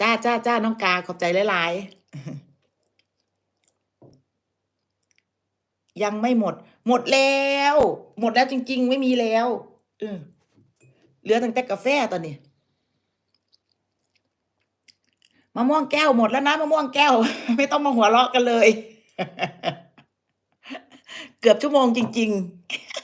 จ้าจ้าจ้าน้องกาขอบใจหลายๆ ยังไม่หมด หมดแล้ว หมดแล้วจริง ๆ ไม่มีแล้วเออเหลือตั้งแต่กาแฟตอนนี้มะม่วงแก้วหมดแล้วนะมะม่วงแก้ว ไม่ต้องมาหัวเราะกันเลย เกือบชั่วโมงจริง ๆ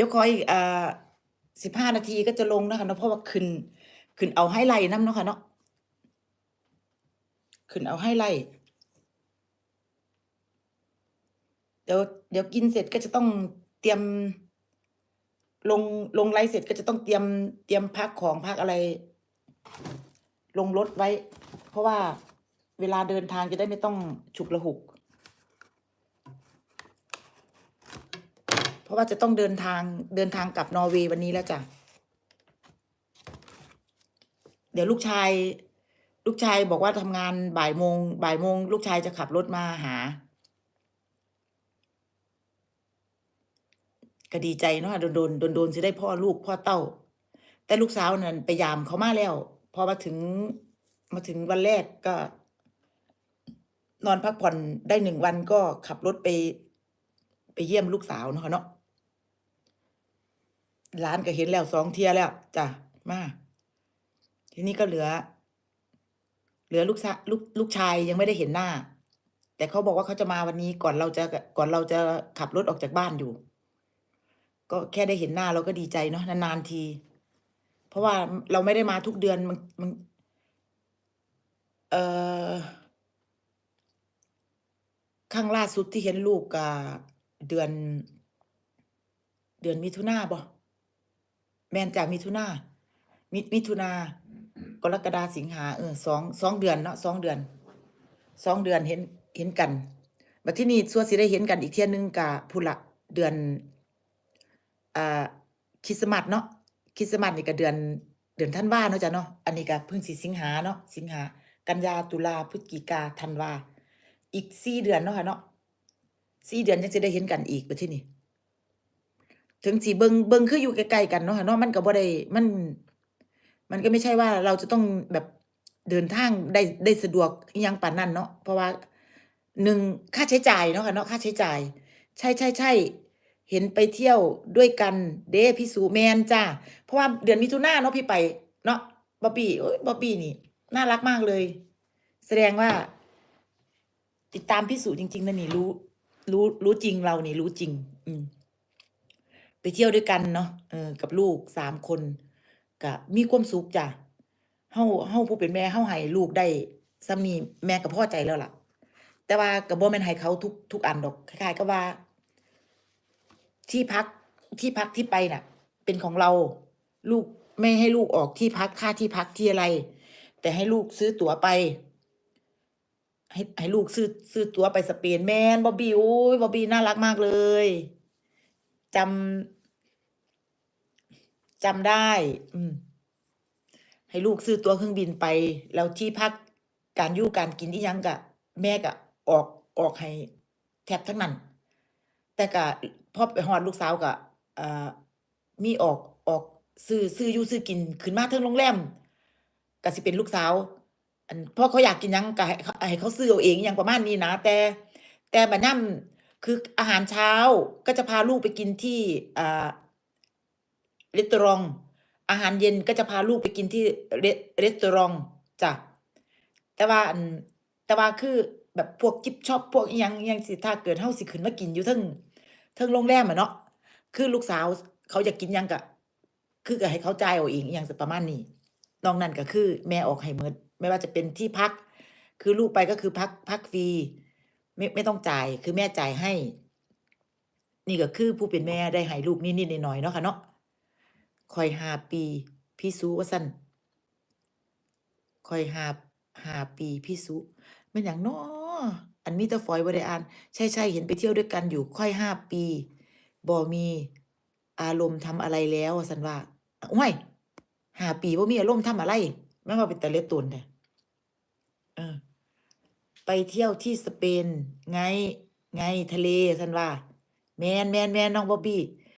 ดี๋ยวคอยอีกอ่าสิบห้านาทีก็จะลงนะคะเนาะเพราะว่าขึ้น ขึ้นเอาให้ไล่น้ำเนาะค่ะเนาะขึ้นเอาให้ไล่เดี๋ยวเดี๋ยวกินเสร็จก็จะต้องเตรียม ลงลงไลฟ์เสร็จก็จะต้องเตรียมเตรียมพักของพักอะไร ลงรถไว้ เพราะว่าเวลาเดินทางจะได้ไม่ต้องฉุกละหุก เพ ราะว่าจะต้องเดินทางเดินทางกลับนอร์เวย์วันนี้แล้วจ้ะ เดี๋ยวลูกชาย ลูกชายบอกว่าทำงานบ่ายโมงบ่ายโมงลูกชายจะขับรถมาหา ก็ดีใจเนาะโดนโดนโดนโดนจะได้พ่อลูกพ่อเต้า แต่ลูกสาวนั่นไปยามเขามาแล้ว พอมาถึงมาถึงวันแรกก็ นอนพักผ่อนได้หนึ่งวันก็ขับรถไปไปเยี่ยมลูกสาวเนาะค่ะเนาะ ร้านก็เห็นแล้วสองเทียแล้วจ้ะมาทีนี้ก็เหลือ เหลือลูกชายลูกลูกชายยังไม่ได้เห็นหน้า แต่เขาบอกว่าเขาจะมาวันนี้ก่อนเราจะก่อนเราจะขับรถออกจากบ้านอยู่ ก็แค่ได้เห็นหน้าเราก็ดีใจเนาะนานๆที เพราะว่าเราไม่ได้มาทุกเดือนมันมันเออครั้งล่าสุดที่เห็นลูกก็เดือน เดือนมิถุนาบ่ แมนจากมิถุนามิมิถุนากรกฎาสิงหาเออสองสองเดือนเนาะสองเดือนสองเดือนเห็นเห็นกันบัดที่นี่ส่วนสิได้เห็นกันอีกเที่ยนึงกะพุละเดือนอ่าคริสต์มาสเนาะคริสต์มาสนี่ก็เดือนเดือนธันวาเนาะจ้ะเนาะอันนี้ก็เพิ่งสิสิงหาเนาะสิงหา กันยาตุลาพฤศจิกาธันวาอีกสี่เดือนเนาะค่ะเนาะสี่เดือนยังจะได้เห็นกันอีกบัดที่นี่ ถึงสิเบิงเบิงคืออยู่ใกล้ๆกันเนาะค่ะเนาะมันก็บ่ได้มัน มันก็ไม่ใช่ว่าเราจะต้องแบบเดินทางได้ได้สะดวกยังป่านนั้นเนาะเพราะว่าหนึ่งค่าใช้จ่ายเนาะค่ะเนาะค่าใช้จ่าย ใช่ใช่ใช่เห็นไปเที่ยวด้วยกันเด้พี่สูแมนจ้าเพราะว่าเดือนมิถุนาเนาะพี่ไป เนาะบ๊อบบี้โอ้ยบ๊อบบี้นี่ น่ารักมากเลย แสดงว่า ติดตามพี่สูจริงๆนะนี่รู้ รู้รู้จริงเรานี่รู้จริง อืม ไปเที่ยวด้วยกันเนาะเออกับลูกสามคนก็มีความสุขจ้ะเฮาเฮาผู้เป็นแม่เฮาให้ลูกได้ซ้ำนี้แม่ก็พอใจแล้วล่ะ แต่ว่าก็บ่แม่นให้เขาทุกทุกอันดอกคล้ายๆก็ว่า ที่พักที่พักที่ไปน่ะ เป็นของเราลูกไม่ให้ลูกออกที่พักค่าที่พักที่อะไร แต่ให้ลูกซื้อตั๋วไป ให้ให้ลูกซื้อซื้อตั๋วไปสเปนแมนบอบบี้โอ้ยบอบบี้น่ารักมากเลย จำจำได้ อืม ให้ลูกซื้อตัวเครื่องบินไป แล้วที่พักการอยู่การกินอีหยังกะ แม่ก็ออกออกให้แทบทั้งนั้น แต่ก็พอไปฮอดลูกสาวก็อ่ามีออกออกซื้อซื้ออยู่ซื้อกินขึ้นมาเทิงโรงแรมก็สิเป็นลูกสาวอันพราะเขาอยากกินหยังก็ให้เขาให้เขาซื้อเอาเองอหยังประมาณนี้นะแต่ แต่บัดยาม คืออาหารเช้าก็จะพาลูกไปกินที่อ่ารีสตอรอง อาหารเย็นก็จะพาลูกไปกินที่รรีสตอรองจ้ะแต่ว่าแต่ว่าคือแบบพวกกิฟช็อปพวกอิหยังอิหยังสิถ้าเกิดเฮาสิขึ้นมากินอยู่เทิงเทิงโรงแรมอะเนาะคือลูกสาวเขาอยากกินยังก็คือก็ให้เขาจ่ายเอาเองอิหยังประมาณนี้นอกนั้นก็คือ แม่ออกให้หมดไม่ว่าจะเป็นที่พัก คือลูกไปก็คือพักพักฟรี ไม่ไม่ต้องจ่ายคือแม่จ่ายให้ นี่ก็คือผู้เป็นแม่ได้ให้ลูกนิดๆหน่อยๆเนาะค่ะเนาะข้อยห้าปีพี่สุว่าซั่นข้อยหาหาปีพี่สุแม่นหยังน้ออันมีแต่ฝอยบ่ได้อ่าน ใช่ๆเห็นไปเที่ยวด้วยกันอยู่ค่อยห้าปีบ่มีอารมณ์ทำอะไรแล้วว่าซั่นว่าโอ๊ยห้าปีบ่มีอารมณ์ทำอะไรแม่ว่าเป็นตาเลือตนแท้เออ ไปเที่ยวที่สเปนไง ไงทะเลฉันว่า แมนแมนแมนน้องบอบบี้